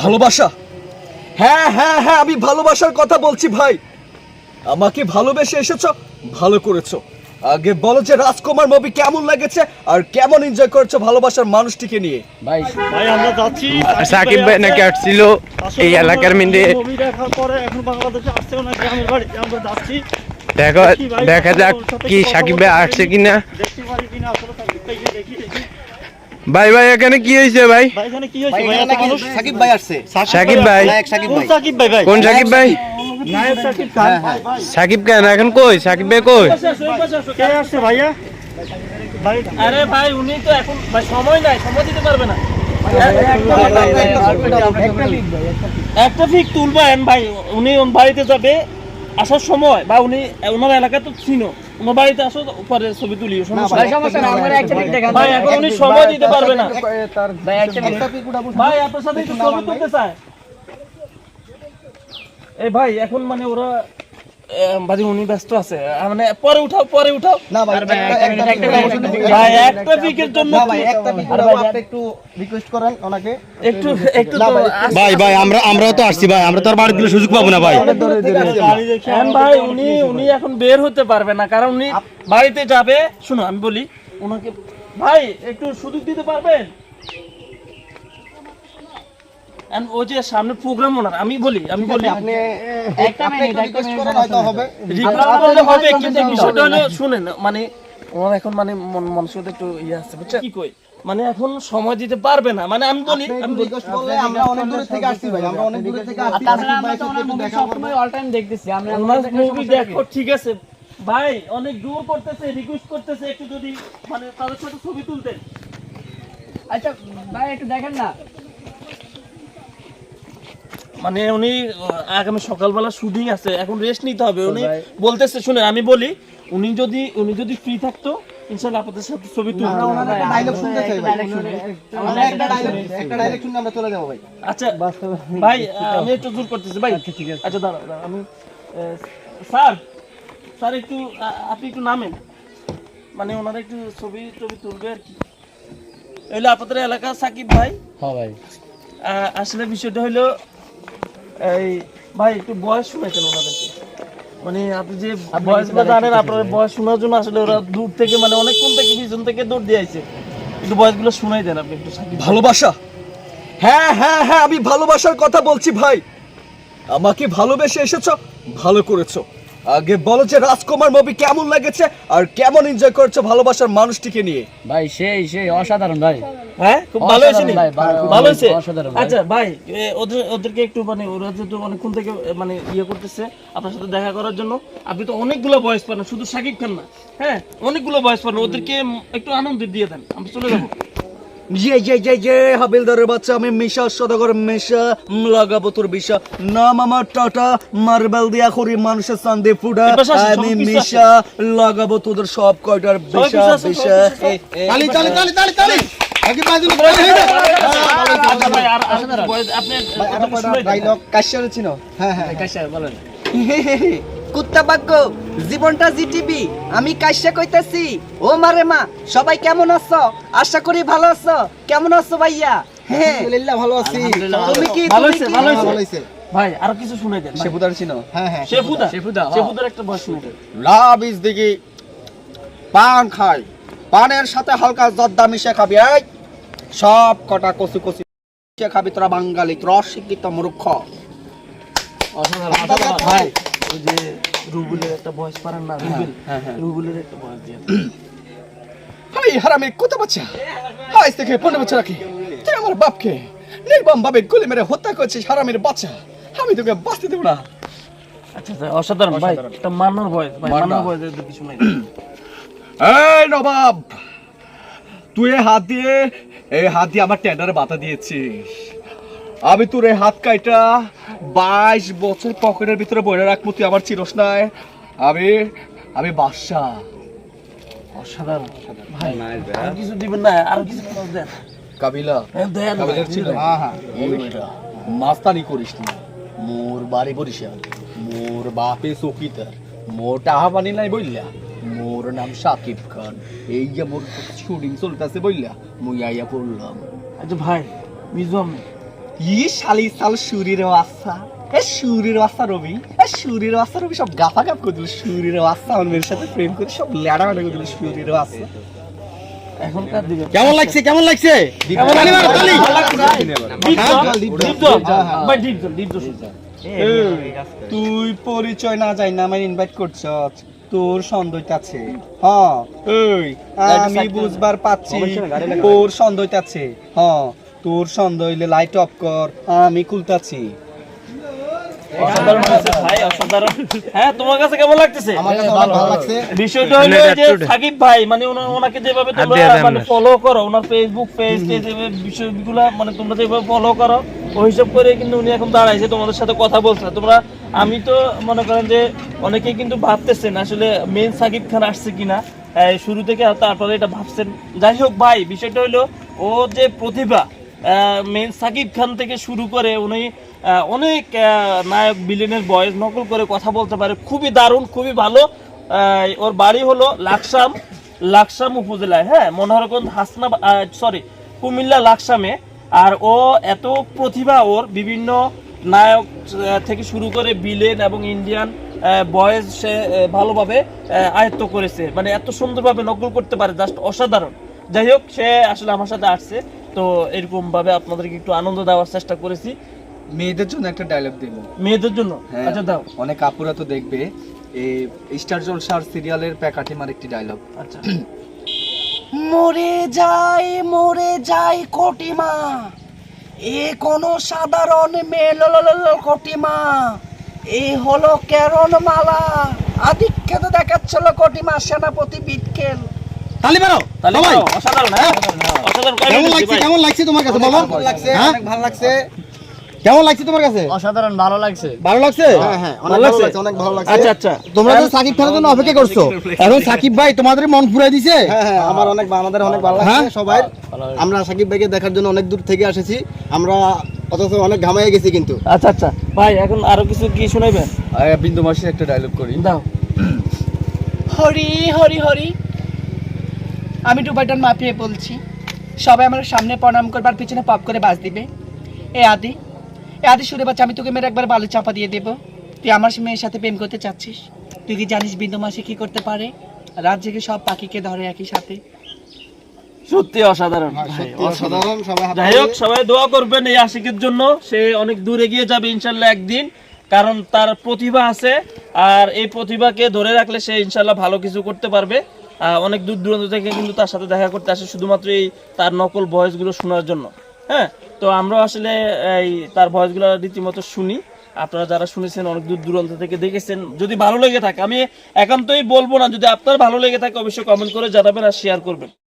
ভালোবাসা? হ্যাঁ হ্যাঁ হ্যাঁ আমি ভালোবাসার কথা বলছি ভাই। আমাকে ভালোবেসে এসেছ ভালো করেছ। আগে বলো যে রাজকুমার মুভি কেমন লেগেছে আর কেমন এনজয় করেছ ভালোবাসার মানুষটিকে নিয়ে। ভাই ভাই আমরা যাচ্ছি। সাকিব ভাই নাকি আসছিল এই এলাকার মধ্যে। মুভি দেখার পরে এখন বাংলাদেশে আসছেও না গ্রামের বাড়িতে আমরা যাচ্ছি। দেখা দেখা যাক কি সাকিব ভাই আসছে কিনা। দেখতে পারি কিনা আসলে দেখি দেখি। ভাই ভাই এখানে কি হয়েছে ভাই? ভাই এখানে কি হয়েছে? ভাই এত মানুষ সাকিব ভাই আসছে। সাকিব ভাই সাকিব কোন সাকিব ভাই ভাই? কোন সাকিব ভাই? নায়ক সাকিব খান। সাকিব কেন? এখন কই? সাকিব ভাই কই? কে আসছে ভাইয়া? আরে ভাই উনি তো এখন ভাই সময় নাই সময় দিতে পারবে না। একটা ফিক তুলবেন ভাই। উনি বাড়িতে যাবে আসার সময় বা উনি ওনার এলাকা তো চিনো। ওনার বাড়িতে আসো পরে ছবি তুলি সমস্যা নাই। ভাই এখন উনি সময় দিতে পারবে না। ভাই আপনার সাথে একটু ছবি তুলতে চায়। এই ভাই এখন মানে ওরা উনি ব্যস্ত আছে। মানে পরে উঠাও পরে উঠাও। না ভাই ভাই একটা পিকের জন্য ভাই একটা আরে ভাই, আপনি একটু রিকোয়েস্ট করেন ওনাকে। একটু একটু ভাই ভাই আমরা আমরাও তো আসছি ভাই আমরা তো আর বাড়ি দিলে সুযোগ পাবো না ভাই। ভাই উনি উনি এখন বের হতে পারবে না কারণ উনি বাড়িতে যাবে। শুনো আমি বলি ওনাকে ভাই একটু সুযোগ দিতে পারবেন? And ওই যে সামনে প্রোগ্রাম ওনার আমি বলি আমি বলি। আপনি একটা মিনিট রিকোয়েস্ট করেন হবে। রিকোয়েস্ট হবে কিন্তু বিষয়টা হলো শুনেন মানে ওনার এখন মানে মন একটু ইয়ে আছে বুঝছেন? কি কই? মানে এখন সময় দিতে পারবে না। মানে আমি বলি আমি রিকোয়েস্ট করলে আমরা অনেক দূর থেকে আসছি ভাই আমরা অনেক দূর থেকে আসছি। সাকিব ভাইয়ের সাথে একটু দেখা করব। ওনার মুভি দেখো। ঠিক আছে। ভাই অনেক দূর করতেছে রিকোয়েস্ট করতেছে একটু যদি মানে তাদের সাথে ছবি তুলতেন। আচ্ছা ভাই একটু দেখেন না। মানে উনি আহ, আগামী সকালবেলা শুটিং আছে এখন রেস্ট নিতে হবে। উনি বলতেছে শুনে আমি বলি উনি যদি উনি যদি ফ্রি থাকতো ইনশাআল্লাহ আপনাদের সাথে ছবি তুলতো ডায়লগ শুনতে চাই আমরা একটা ডায়লগ একটা ডায়লগ শুনে আমরা চলে যাব ভাই। আচ্ছা ভাই আহ, আমি একটু দূর করতেছি। ভাই ঠিক আছে। আচ্ছা দাঁড়াও আমি স্যার স্যার একটু আপনি একটু নামেন। মানে ওনারা একটু ছবি টবি তুলবে আর কি। এগুলো আপনাদের এলাকা সাকিব ভাই। হ্যাঁ ভাই। আহ, আসলে বিষয়টা হলো এই ভাই একটু বয়স শুনেছেন ওনাদেরকে। মানে আপনি যে বয়সগুলো জানেন আপনার বয়স শোনার জন্য আসলে ওরা দূর থেকে মানে অনেকক্ষণ থেকে পিছন থেকে দৌড় দিয়ে আছে একটু বয়সগুলো শোনাই দেন আপনি একটু ভালোবাসা? হ্যাঁ হ্যাঁ হ্যাঁ আমি ভালোবাসার কথা বলছি ভাই। আমাকে ভালোবেসে এসেছ ভালো করেছ। আগে বলো যে রাজকুমার মুভি কেমন লেগেছে আর কেমন এনজয় করেছ ভালোবাসার মানুষটিকে নিয়ে? ভাই সেই সেই অসাধারণ ভাই। হ্যাঁ? খুব ভালো হয়েছে ভালো- ভালো হয়েছে? আচ্ছা ভাই ওদের ওদেরকে একটু মানে ওরা যেহেতু অনেকক্ষণ থেকে মানে ইয়ে করতেছে আপনার সাথে দেখা করার জন্য আপনি তো অনেকগুলো বয়স পান শুধু সাকিব খান না হ্যাঁ? অনেকগুলো বয়স পান ওদেরকে একটু আনন্দ দিয়ে দেন আমি চলে যাব। যে যে যে যে হাবিলদারের বাচ্চা আমি মিশা সদাগর মিশা লাগাবো তোর বিশা নাম আমার টাটা মার্বেল দিয়া করি মানুষের সান্দে আসো, আমি মিশা লাগাবো তোদের সব কয়টার বিশা বিশা। তালি তালি তালি তালি তালি আচ্ছা আপনি কাশ্যর চিনো হ্যাঁ হ্যাঁ কাইসা বলেন কুত্তা বাক্য জীবনটা জিটিবি আমি কাইসা কইতাছি। ও মারে মা সবাই কেমন আছো? আশা করি ভালো আছো। কেমন আছো ভাইয়া? হ্যাঁ আলহামদুলিল্লাহ ভালো আছি। তুমি কি ভালো ভালো ভাই আর কিছু শুনাই দেন চিনো হ্যাঁ হ্যাঁ। শেফুদা? শেফুদা, হ্যাঁ। শেফুদার একটা বয়স দেন। লাভ ইজ দিকে পান খাই। পানের সাথে হালকা জর্দা মিশে খাবি। এই সব কটা কচি কচি মিশে খাবি। তোরা বাঙালি তোরা অশিক্ষিত মূর্খ। অসাধারণ। ভাই ওই যে রুবুলের একটা বয়স পারেন না রুবেল? রুবুলের একটা বয়স দিয়ে হাই হারামির কত বাচ্চা? আজ থেকে পনেরো বছর আগে তুই আমার বাপকে নির্বাম ভাবে গুলি মেরে হত্যা করছিস হারামির বাচ্চা। আমি তোকে বাঁচতে দেবো না। আচ্ছা আচ্ছা অসাধারণ। ভাই একটা মান্নার বয়স ভাই মান্নার বয়স কিছু নাই। এই নবাব তুই হাত দিয়ে এই হাত দিয়ে আমার টেন্ডারে বাতা দিয়েছিস। আমি তোর এই হাত কাইটা বাইশ বছর পকেটের ভিতরে বইরে রাখব তুই আমার চিরস নাই আমি আমি বাদশাহ অসাধারণ ভাই আর কিছু দিবেন না আর কিছু দেন। কাবিলা। হ্যাঁ, কাবিলার ছিল। মাস্তানি করিস না। মোর বাড়ি বরিশাল। মোর বাপে চকিদার মোর টাহা পানি নাই বললা মোর নাম সাকিব খান। এই যে মোর শুটিং চলতেছে বললা মুই আইয়া পড়লাম। আচ্ছা ভাই মিজু আমি। ই শালি সাল সুরির আচ্ছা এ সুরির আচ্ছা রবি এ সুরির আচ্ছা রবি সব গাফা গাফ করে দিল সুরির আচ্ছা আমার মেয়ের সাথে প্রেম করে সব ল্যাডা ম্যাডা করে দিল সুরির আচ্ছা এখনকার দিকে কেমন লাগছে কেমন লাগছে তালি তুই পরিচয় না যাই না আমার ইনভাইট করছ তোর সন্দেহ আছে হ্যাঁ আমি বুঝবার পাচ্ছি তোর সন্দেহ আছে হ্যাঁ তোর সন্দেহ হইলে লাইট অফ কর আমি কুলতাছি অসাধারণ হয়েছে ভাই অসাধারণ। হ্যাঁ তোমার কাছে কেমন লাগতেছে? বিষয়টা হলো যে সাকিব ভাই মানে ওনাকে যেভাবে তোমরা মানে ফলো করো ওনার ফেসবুক পেজ যেভাবে বিষয়গুলো মানে তোমরা যেভাবে ফলো করো ওই হিসাব করে কিন্তু উনি এখন দাঁড়াইছে তোমাদের সাথে কথা বলছে। তোমরা আমি তো মনে করেন যে অনেকেই কিন্তু ভাবতেছেন আসলে মেন সাকিব খান আসছে কিনা। শুরু থেকে তারপরে এটা ভাবছেন। যাই হোক ভাই বিষয়টা হলো ও যে প্রতিভা মেন সাকিব খান থেকে শুরু করে উনি অনেক নায়ক বিলেনের বয়স নকল করে কথা বলতে পারে। খুবই দারুণ, খুবই ভালো। ওর বাড়ি হলো লাকসাম লাকসাম উপজেলায় হ্যাঁ? মনোহরগঞ্জ, হাসনা সরি কুমিল্লা লাকসামে। আর ও এত প্রতিভা ওর, বিভিন্ন নায়ক থেকে শুরু করে বিলেন এবং ইন্ডিয়ান বয়েজ সে ভালোভাবে আয়ত্ত করেছে। মানে এত সুন্দরভাবে নকল করতে পারে জাস্ট অসাধারণ। যাই হোক, সে আসলে আমার সাথে আসছে। তো এরকম ভাবে আপনাদেরকে একটু আনন্দ দেওয়ার চেষ্টা করেছি। মেয়েদের জন্য একটা ডায়লগ দেব। মেয়েদের জন্য? হ্যাঁ। আচ্ছা দাও। অনেক আপুরা তো দেখবে এই স্টার জলসার সিরিয়ালের প্যাকাটিমার একটি ডায়লগ আচ্ছা। মরে যায় মরে যায় কটিমা। এ কোনো সাধারণ মেল কটিমা। এ হলো কেরণ মালা আধিক্যত দেখাচ্ছিল কটিমা সেনাপতি বিটকেল। তালি মারো সবাই। অসাধারণ হ্যাঁ? অসাধারণ কেমন লাগছে কেমন লাগছে তোমার কাছে বলো? লাগছে হ্যাঁ? অনেক ভালো লাগছে। কেমন লাগছে তোমার কাছে? অসাধারণ ভালো লাগছে। ভালো লাগছে? হ্যাঁ হ্যাঁ ভালো লাগছে? অনেক ভালো লাগছে। আচ্ছা আচ্ছা। তোমরা তো সাকিব খানের জন্য অপেক্ষা করছ। এখন সাকিব ভাই তোমাদের মন পুরাই দিছে? হ্যাঁ হ্যাঁ আমার অনেক আমাদের অনেক ভালো হ্যাঁ? লাগছে সবাই। আমরা সাকিব ভাইকে দেখার জন্য অনেক দূর থেকে এসেছি আমরা অথচ অনেক ঘামাই গেছি কিন্তু। আচ্ছা আচ্ছা। ভাই এখন আরও কিছু কি শুনাইবেন? বিন্দু মাসির একটা ডায়লগ করি। দাও। হরি হরি হরি। আমি ডুবাইটার মাফিয়ে বলছি সবাই আমার সামনে প্রণাম করবার পিছনে পপ করে বাস দিবে। এ আদি এ আদি শুনে বাচ্চা আমি তোকে মেরে একবার বালু চাপা দিয়ে দেবো। তুই আমার মেয়ের সাথে প্রেম করতে চাচ্ছিস। তুই কি জানিস বিন্দু মাসি কি করতে পারে? রাত জেগে সব পাখিকে ধরে একই সাথে। সত্যি অসাধারণ। সবাই যাই হোক সবাই দোয়া করবেন এই আশিকের জন্য। সে অনেক দূর এগিয়ে যাবে ইনশাল্লাহ একদিন কারণ তার প্রতিভা আছে। আর এই প্রতিভাকে ধরে রাখলে সে ইনশাল্লাহ ভালো কিছু করতে পারবে। অনেক দূর দূরান্ত থেকে কিন্তু তার সাথে দেখা করতে আসে শুধুমাত্র এই তার নকল ভয়েসগুলো শোনার জন্য। হ্যাঁ তো আমরা আসলে এই তার ভয়েসগুলো রীতিমতো শুনি। আপনারা যারা শুনেছেন, অনেক দূর দূরান্ত থেকে দেখেছেন, যদি ভালো লেগে থাকে, আমি একান্তই বলব না, যদি আপনার ভালো লেগে থাকে, অবশ্যই কমেন্ট করে জানাবেন আর শেয়ার করবেন।